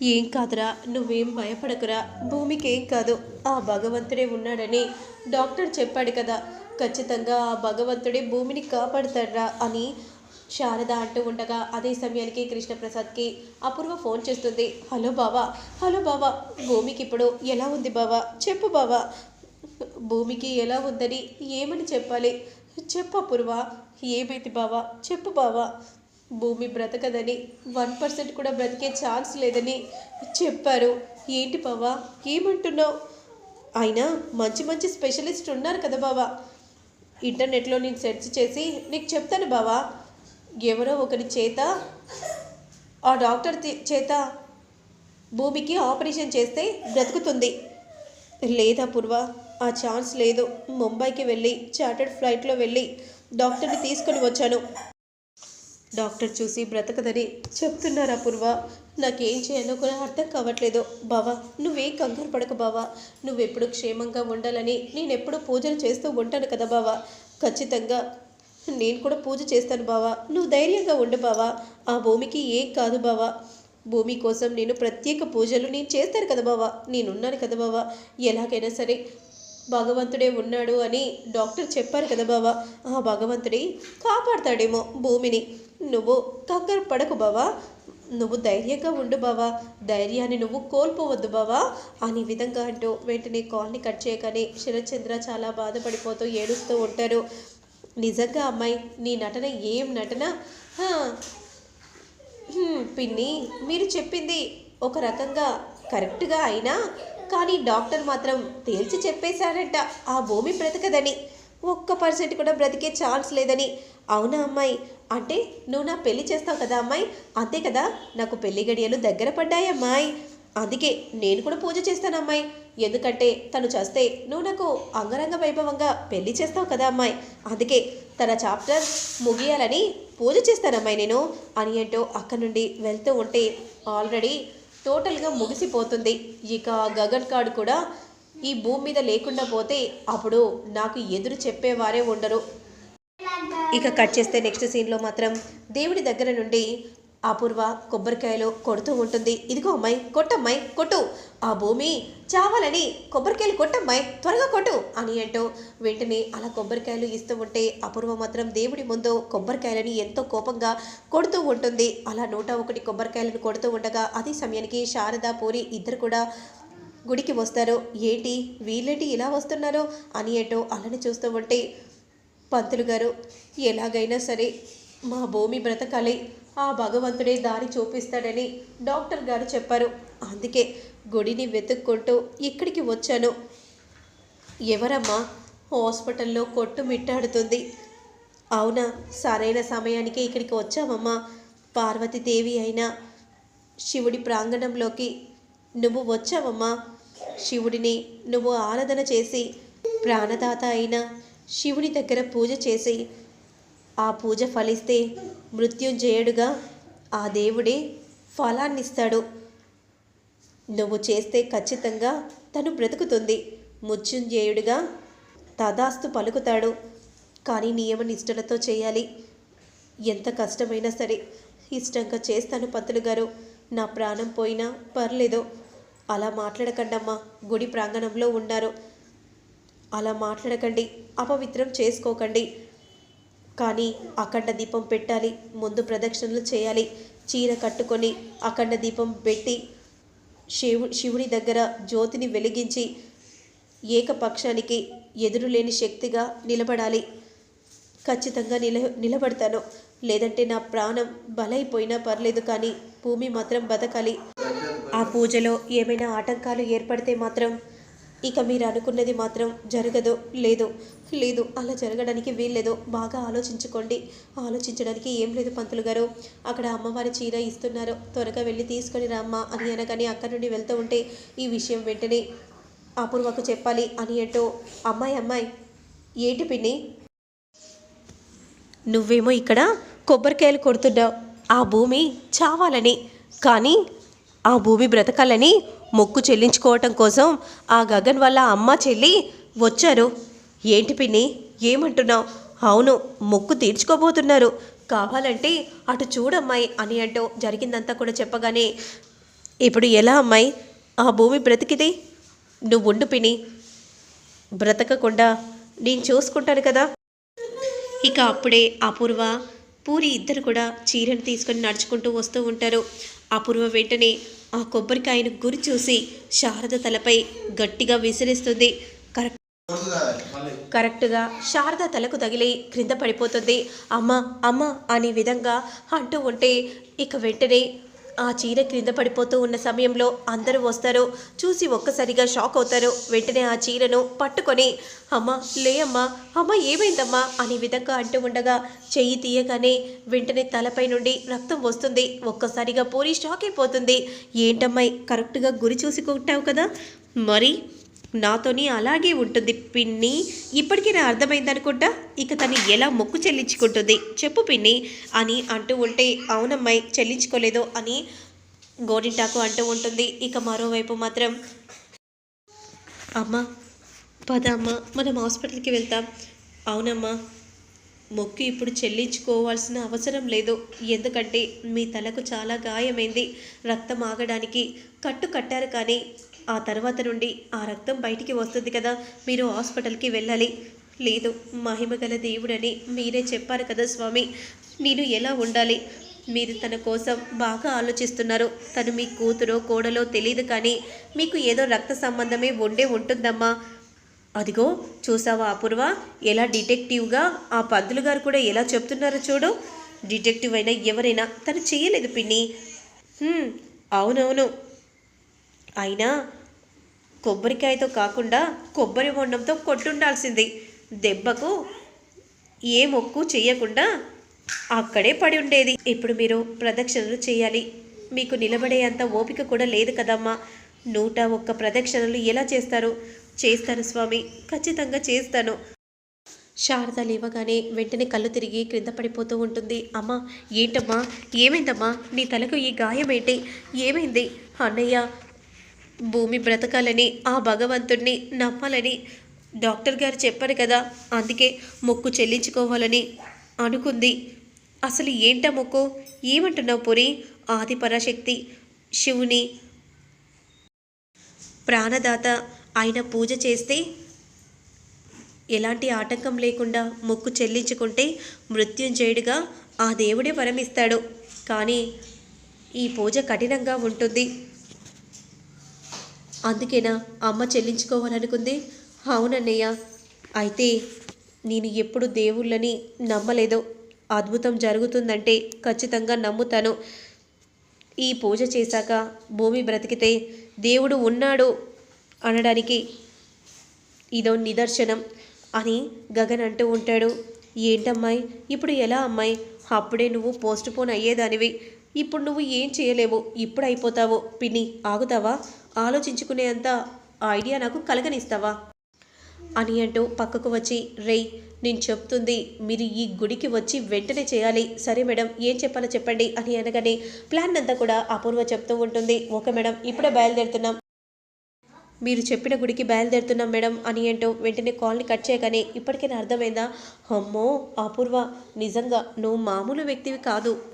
ఏం కాదురా నువ్వేం భయపడకురా భూమికి ఏం కాదు ఆ భగవంతుడే ఉన్నాడని డాక్టర్ చెప్పాడు కదా. ఖచ్చితంగా ఆ భగవంతుడే భూమిని కాపాడుతాడ్రా అని శారద అంటూ ఉండగా అదే సమయానికి కృష్ణప్రసాద్కి అపూర్వ ఫోన్ చేస్తుంది. హలో బావా హలో బావా భూమికి ఇప్పుడు ఎలా ఉంది బావా? చెప్పు బావా. భూమికి ఎలా ఉందని ఏమని చెప్పాలి? చెప్పు అపూర్వ. ఏమైంది బావా? చెప్పు బావా. భూమి బ్రతకదని వన్ పర్సెంట్ కూడా బ్రతికే ఛాన్స్ లేదని చెప్పారు. ఏంటి బావా? ఏమంటున్నావు? అయినా మంచి మంచి స్పెషలిస్ట్ ఉన్నారు కదా బావా. ఇంటర్నెట్లో నేను సెర్చ్ చేసి నీకు చెప్తాను బావా. ఎవరో ఒకరి చేత ఆ డాక్టర్ చేత భూమికి ఆపరేషన్ చేస్తే బ్రతుకుతుంది. లేదా పూర్వ ఆ ఛాన్స్ లేదు. ముంబైకి వెళ్ళి చార్టర్డ్ ఫ్లైట్లో వెళ్ళి డాక్టర్ని తీసుకొని వచ్చాను. డాక్టర్ చూసి బ్రతకదని చెప్తున్నారు అపూర్వ నాకేం చేయాలో కూడా అర్థం కావట్లేదు. బావా నువ్వేం కంగారు పడక బావా. నువ్వెప్పుడు క్షేమంగా ఉండాలని నేను ఎప్పుడూ పూజలు చేస్తూ ఉంటాను కదా బావా. ఖచ్చితంగా నేను కూడా పూజ చేస్తాను బావా. నువ్వు ధైర్యంగా ఉండు బావా. ఆ భూమికి ఏం కాదు బావా. భూమి కోసం నేను ప్రత్యేక పూజలు నేను చేస్తాను కదా బావా. నేనున్నాను కదా బావా. ఎలాగైనా సరే భగవంతుడే ఉన్నాడు అని డాక్టర్ చెప్పారు కదా బావా. ఆ భగవంతుడి కాపాడతాడేమో భూమిని. నువ్వు కంగారు పడకు బావా. నువ్వు ధైర్యంగా ఉండు బావా. ధైర్యాన్ని నువ్వు కోల్పోవద్దు బావా. అని విధంగా అంటూ వెంటనే కాల్ని కట్ చేయగానే శరత్చంద్ర చాలా బాధపడిపోతూ ఏడుస్తూ ఉంటారు. నిజంగా అమ్మాయి నీ నటన ఏం నటన? పిన్ని మీరు చెప్పింది ఒక రకంగా కరెక్ట్గా అయినా కానీ డాక్టర్ మాత్రం తేల్చి చెప్పేశారంట. ఆ భూమి బ్రతకదని. ఒక్క పర్సెంట్ కూడా బ్రతికే ఛాన్స్ లేదని. అవునా అమ్మాయి? అంటే నువ్వు నా పెళ్ళి చేస్తావు కదా అమ్మాయి? అంతే కదా? నాకు పెళ్ళి గడియలు దగ్గర పడ్డాయి అమ్మాయి. అందుకే నేను కూడా పూజ చేస్తాను అమ్మాయి. ఎందుకంటే తను చేస్తే నువ్వు నాకు అంగరంగ వైభవంగా పెళ్ళి చేస్తావు కదా అమ్మాయి. అందుకే తన చాప్టర్ ముగియాలని పూజ చేస్తానమ్మాయి నేను అని అంటూ అక్కడి నుండి వెళ్తూ ఉంటే ఆల్రెడీ టోటల్గా ముగిసిపోతుంది. ఇక గగన్ కాడు కూడా ఈ భూమి మీద లేకుండా పోతే అప్పుడు నాకు ఎదురు చెప్పేవారే ఉండరు. ఇక కట్ చేస్తే నెక్స్ట్ సీన్లో మాత్రం దేవుడి దగ్గర నుండి అపూర్వ కొబ్బరికాయలు కొడుతూ ఉంటుంది. ఇదిగో అమ్మాయి కొట్టమ్మాయి కొట్టు. ఆ భూమి చావాలని కొబ్బరికాయలు కొట్టమ్మాయి త్వరగా కొట్టు అని అంటూ వెంటనే అలా కొబ్బరికాయలు ఇస్తూ ఉంటే అపూర్వ మాత్రం దేవుడి ముందు కొబ్బరికాయలని ఎంతో కోపంగా కొడుతూ ఉంటుంది. అలా నూట ఒకటి కొబ్బరికాయలను కొడుతూ ఉండగా అదే సమయానికి శారద పూరి ఇద్దరు కూడా గుడికి వస్తారు. ఏంటి? వీళ్ళేంటి ఇలా వస్తున్నారు? అని అంటూ అలానే చూస్తూ ఉంటే పంతులు గారు ఎలాగైనా సరే మా భూమి బ్రతకాలి. ఆ భగవంతుడే దారి చూపిస్తాడని డాక్టర్ గారు చెప్పారు. అందుకే గుడిని వెతుక్కుంటూ ఇక్కడికి వచ్చాను. ఎవరమ్మా? హాస్పిటల్లో కొట్టు మిట్టాడుతుంది. అవునా? సరైన సమయానికి ఇక్కడికి వచ్చావమ్మా. పార్వతీదేవి అయినా శివుడి ప్రాంగణంలోకి నువ్వు వచ్చావమ్మా. శివుడిని నువ్వు ఆరాధన చేసి ప్రాణదాత అయిన శివుని దగ్గర పూజ చేసి ఆ పూజ ఫలిస్తే మృత్యుంజయుడుగా ఆ దేవుడే ఫలాన్నిస్తాడు. నువ్వు చేస్తే ఖచ్చితంగా తను బ్రతుకుతుంది. మృత్యుంజయుడిగా తదాస్తు పలుకుతాడు. కానీ నియమ నిష్ఠలతో చేయాలి. ఎంత కష్టమైనా సరే ఇష్టంగా చేస్తాను పంతులు గారు. నా ప్రాణం పోయినా పర్లేదు. అలా మాట్లాడకండమ్మా. గుడి ప్రాంగణంలో ఉన్నారు అలా మాట్లాడకండి. అపవిత్రం చేసుకోకండి. కానీ అఖండ దీపం పెట్టాలి ముందు ప్రదక్షిణలు చేయాలి. చీర కట్టుకొని అఖండ దీపం పెట్టి శివు శివుని దగ్గర జ్యోతిని వెలిగించి ఏకపక్షానికి ఎదురులేని శక్తిగా నిలబడాలి. ఖచ్చితంగా నిల నిలబడతాను. లేదంటే నా ప్రాణం బలైపోయినా పర్లేదు కానీ భూమి మాత్రం బతకాలి. ఆ పూజలో ఏమైనా ఆటంకాలు ఏర్పడితే మాత్రం ఇక మీరు అనుకున్నది మాత్రం జరగదు లేదు లేదు అలా జరగడానికి వీల్లేదు బాగా ఆలోచించుకోండి. ఆలోచించడానికి ఏం లేదు పంతులు గారు. అక్కడ అమ్మవారి చీర ఇస్తున్నారు త్వరగా వెళ్ళి తీసుకొని రామ్మా అని అనగానే అక్కడి నుండి వెళ్తూ ఉంటే ఈ విషయం వెంటనే అపూర్వకు చెప్పాలి అని అంటూ అమ్మాయి అమ్మాయి ఏంటి పిన్ని? నువ్వేమో ఇక్కడ కొబ్బరికాయలు కొడుతున్నావు. ఆ భూమి చావాలని కానీ ఆ భూమి బ్రతకాలని మొక్కు చెల్లించుకోవటం కోసం ఆ గగన్ వాళ్ళ అమ్మ చెల్లి వచ్చారు. ఏంటి పిన్ని ఏమంటున్నావు? అవును మొక్కు తీర్చుకోబోతున్నారు. కావాలంటే అటు చూడమ్మాయి అని అంటూ జరిగిందంతా కూడా చెప్పగానే ఇప్పుడు ఎలా అమ్మాయి? ఆ భూమి బ్రతికిది? నువ్వు ఉండు పిని బ్రతకకుండా నేను చూసుకుంటాను కదా. ఇక అప్పుడే అపూర్వ పూరి ఇద్దరు కూడా చీరను తీసుకొని నడుచుకుంటూ వస్తూ ఉంటారు. అపూర్వ వెంటనే ఆ కొబ్బరికాయను గురి చూసి శారద తలపై గట్టిగా విసిరిస్తుంది. కరెక్ట్ కరెక్ట్గా శారద తలకు తగిలి క్రింద పడిపోతుంది. అమ్మ అమ్మ అనే విధంగా అంటూ ఉంటే ఇక వెంటనే ఆ చీర క్రింద పడిపోతూ ఉన్న సమయంలో అందరూ వస్తారు. చూసి ఒక్కసారిగా షాక్ అవుతారు. వెంటనే ఆ చీరను పట్టుకొని అమ్మ లే అమ్మా అమ్మ ఏమైందమ్మా? అనే విధంగా అంటూ ఉండగా చెయ్యి తీయగానే వెంటనే తలపై నుండి రక్తం వస్తుంది. ఒక్కసారిగా పూరి షాక్ అయిపోతుంది. ఏంటమ్మాయి కరెక్ట్గా గురి చూసి కొట్టావు కదా? మరి నాతోని అలాగే ఉంటుంది పిన్ని. ఇప్పటికీ నా అర్థమైందనుకుంటా? ఇక తను ఎలా మొక్కు చెల్లించుకుంటుంది? చెప్పు పిన్ని అని అంటూ ఉంటే అవునమ్మాయి చెల్లించుకోలేదు అని గోరింటాకు అంటూ ఉంటుంది. ఇక మరోవైపు మాత్రం అమ్మ పద అమ్మ మనం హాస్పిటల్కి వెళ్తాం. అవునమ్మా మొక్కు ఇప్పుడు చెల్లించుకోవాల్సిన అవసరం లేదు. ఎందుకంటే మీ తలకు చాలా గాయమైంది. రక్తం ఆగడానికి కట్టు కట్టారు కానీ ఆ తర్వాత నుండి ఆ రక్తం బయటికి వస్తుంది కదా మీరు హాస్పిటల్కి వెళ్ళాలి. లేదు మహిమగల దేవుడని మీరే చెప్పారు కదా స్వామి. నేను ఎలా ఉండాలి? మీరు తన కోసం బాగా ఆలోచిస్తున్నారు. తను మీ కూతురో కోడలో తెలియదు కానీ మీకు ఏదో రక్త సంబంధమే ఉండే ఉంటుందమ్మా. అదిగో చూసావా అపూర్వ? ఎలా డిటెక్టివ్గా ఆ పంతులు గారు కూడా ఎలా చెప్తున్నారో చూడు. డిటెక్టివ్ అయినా ఎవరైనా తను చేయలేదు పిన్ని. అవునవును. అయినా కొబ్బరికాయతో కాకుండా కొబ్బరి బొండంతో కొట్టుండాల్సింది. దెబ్బకు ఏ మొక్కు చేయకుండా అక్కడే పడి ఉండేది. ఇప్పుడు మీరు ప్రదక్షిణలు చేయాలి. మీకు నిలబడే అంత ఓపిక కూడా లేదు కదమ్మా. నూట ఒక్క ప్రదక్షిణలు ఎలా చేస్తారు? చేస్తాను స్వామి. ఖచ్చితంగా చేస్తాను. శారద లేవగానే వెంటనే కళ్ళు తిరిగి క్రింద పడిపోతూ ఉంటుంది. అమ్మా ఏంటమ్మా? ఏమైందమ్మా? నీ తలకు ఈ గాయం ఏంటి ఏమైంది? అన్నయ్య భూమి బ్రతకాలని ఆ భగవంతుణ్ణి నమ్మాలని డాక్టర్ గారు చెప్పారు కదా. అందుకే మొక్కు చెల్లించుకోవాలని అనుకుంది. అసలు ఏంటా మొక్కు? ఏమంటున్నావు పురి? ఆది పరాశక్తి శివుని ప్రాణదాత ఆయన పూజ చేస్తే ఎలాంటి ఆటంకం లేకుండా మొక్కు చెల్లించుకుంటే మృత్యుంజయుడిగా ఆ దేవుడే వరమిస్తాడు. కానీ ఈ పూజ కఠినంగా ఉంటుంది. అందుకేనా అమ్మ చెల్లించుకోవాలనుకుంది? అవునన్నయ్య. అయితే నేను ఎప్పుడు దేవుళ్ళని నమ్మలేదు అద్భుతం జరుగుతుందంటే ఖచ్చితంగా నమ్ముతాను. ఈ పూజ చేశాక భూమి బ్రతికితే దేవుడు ఉన్నాడు అనడానికి ఇదో నిదర్శనం అని గగన్ అంటూ ఉంటాడు. ఏంటమ్మాయి? ఇప్పుడు ఎలా అమ్మాయి? అప్పుడే నువ్వు పోస్ట్ పోన్ అయ్యేదానివి. ఇప్పుడు నువ్వు ఏం చేయలేవు? ఇప్పుడు అయిపోతావు పిన్ని ఆగుతావా? ఆలోచించుకునేంత ఐడియా నాకు కలగనిస్తావా? అని అంటూ పక్కకు వచ్చి రేయ్ నేను చెప్తుంది మీరు ఈ గుడికి వచ్చి వెంటనే చేయాలి. సరే మేడం ఏం చెప్పాలో చెప్పండి అని అనగానే ప్లాన్ అంతా కూడా అపూర్వ చెప్తూ ఉంటుంది. ఓకే మేడం ఇప్పుడే బయలుదేరుతున్నాం. మీరు చెప్పిన గుడికి బయలుదేరుతున్నాం మేడం అని ఏంటో వెంటనే కాల్ని కట్ చేయగానే ఇప్పటికైనా అర్థమైందా? అమ్మో అపూర్వ నిజంగా నువ్వు మామూలు వ్యక్తివి కాదు.